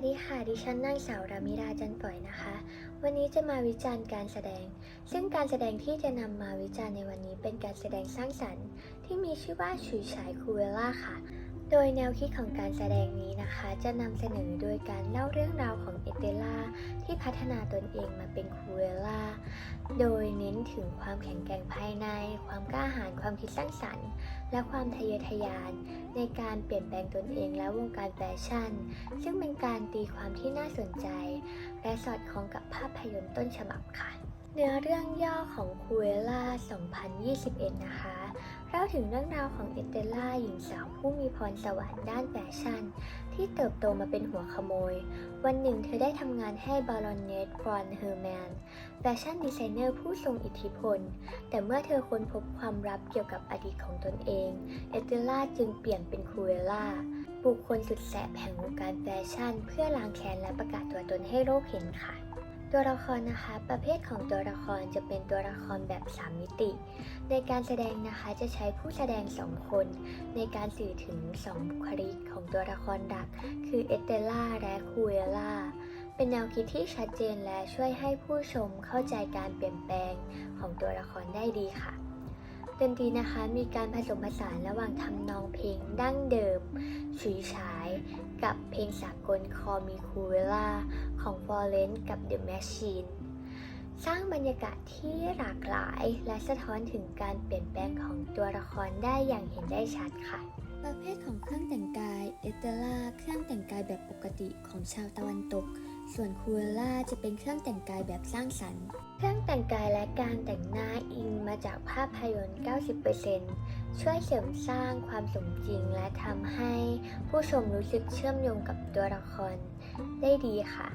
วัสดีค่ะ ดิฉันนางสาวรามิราจันปล่อยนะคะ วันนี้จะมาวิจารณ์การแสดง ซึ่งการแสดงที่จะนำมาวิจารณ์ในวันนี้เป็นการแสดงสร้างสรรค์ ที่มีชื่อว่าฉุยฉายคูเวล่าค่ะ โดยแนวคิดของการแสดงนี้นะคะ จะนำเสนอโดยการเล่าเรื่องราวของเอเตล่าที่พัฒนาตนเองมาเป็นคูเวล่า ถึงความแข็งแกร่งภายใน ความกล้าหาญ ความคิดสร้างสรรค์ และความทะเยอทะยาน ในการเปลี่ยนแปลงตนเองและวงการแฟชั่น ซึ่งเป็นการตีความที่น่าสนใจ และสอดคล้องกับภาพยนตร์ต้นฉบับค่ะ เนื้อเรื่องย่อของคูเอล่า 2021 นะคะ ถึงเรื่องราวของเอเตล่าหญิงสาวผู้มีพรสวรรค์ด้านแฟชั่น ที่เติบโตมาเป็นหัวขโมย วันหนึ่งเธอได้ทำงานให้บารอนเนตฟรอนเฮอร์แมนแฟชั่นดีไซเนอร์ผู้ทรงอิทธิพล แต่เมื่อเธอค้นพบความลับเกี่ยวกับอดีตของตนเอง เอเตล่าจึงเปลี่ยนเป็นคูเอล่าบุคคลสุดแสบแห่งวงการแฟชั่น เพื่อล้างแค้นและประกาศตัวตนให้โลกเห็นค่ะ ตัวละครนะคะ ประเภทของตัวละครจะเป็นตัวละครแบบ 3 มิติ ในการแสดงนะคะจะใช้ผู้แสดง 2 คน ในการสื่อถึง 2 บุคลิกของตัวละครหลัก คือเอเตล่าและคูเอล่าเป็นแนวคิดที่ชัดเจนและช่วยให้ผู้ชมเข้าใจการเปลี่ยนแปลงของตัวละครได้ดีค่ะ ดนตรีนะคะมีการผสมผสานระหว่างทำนองเพลงดั้งเดิมฉุยฉาย กับเพลงสากลคอมีคูเวล่าของ f o r e n กับ The Machine สร้างบรรยากาศที่หลากหลายและสะท้อนถึงการเปลี่ยนแปลงของตัวละครได้อย่างเห็นได้ชัดค่ะ ประเภทของเครื่องแต่งกาย เอเตล่าเครื่องแต่งกายแบบปกติของชาวตะวันตก ส่วนคูเอล่าจะเป็นเครื่องแต่งกายแบบสร้างสรรค์ เครื่องแต่งกายและการแต่งหน้าอิงมาจากภาพยนตร์ 90%ช่วยเสริมสร้างความสมจริงและทำให้ผู้ชมรู้สึกเชื่อมโยงกับตัวละครได้ดีค่ะ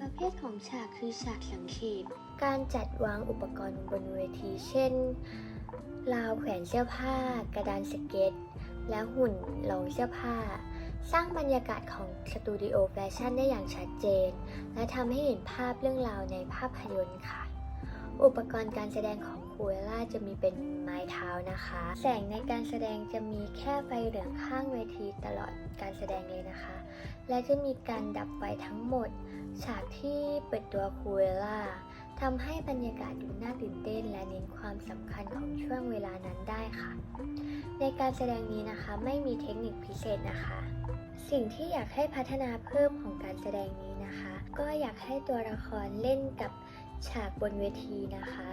ประเภทของฉากคือฉากสังเขปการจัดวางอุปกรณ์บนเวที เช่น ราวแขวนเสื้อผ้า กระดานสเก็ต และหุ่นรองเสื้อผ้า สร้างบรรยากาศของสตูดิโอแฟชั่นได้อย่างชัดเจน และทำให้เห็นภาพเรื่องราวในภาพยนตร์ค่ะ อุปกรณ์การแสดงของคูเอล่าจะมีเป็นไม้เท้านะคะ แสงในการแสดงจะมีแค่ไฟเหลืองข้างเวทีตลอดการแสดงเลยนะคะ และจะมีการดับไฟทั้งหมด ฉากที่เปิดตัวคูเอล่าทำให้บรรยากาศดูน่าตื่นเต้น และเน้นความสำคัญของช่วงเวลานั้นได้ค่ะ ในการแสดงนี้นะคะไม่มีเทคนิคพิเศษนะคะ สิ่งที่อยากให้พัฒนาเพิ่มของการแสดงนี้นะคะ ก็อยากให้ตัวละครเล่นกับฉากบนเวทีนะคะ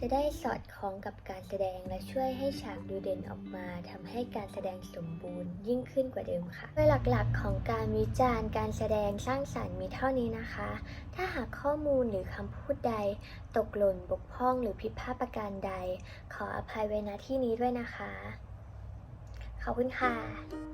จะได้สอดคล้องกับการแสดงและช่วยให้ฉากดูเด่นออกมาทำให้การแสดงสมบูรณ์ยิ่งขึ้นกว่าเดิมค่ะโดยหลักๆ ของการวิจารณ์ การแสดงสร้างสรรค์มีเท่านี้นะคะ ถ้าหากข้อมูลหรือคำพูดใด ตกหล่นบกพร่องหรือผิดพลาดประการใด ขออภัยไว้ณที่นี้ด้วยนะคะ ขอบคุณค่ะ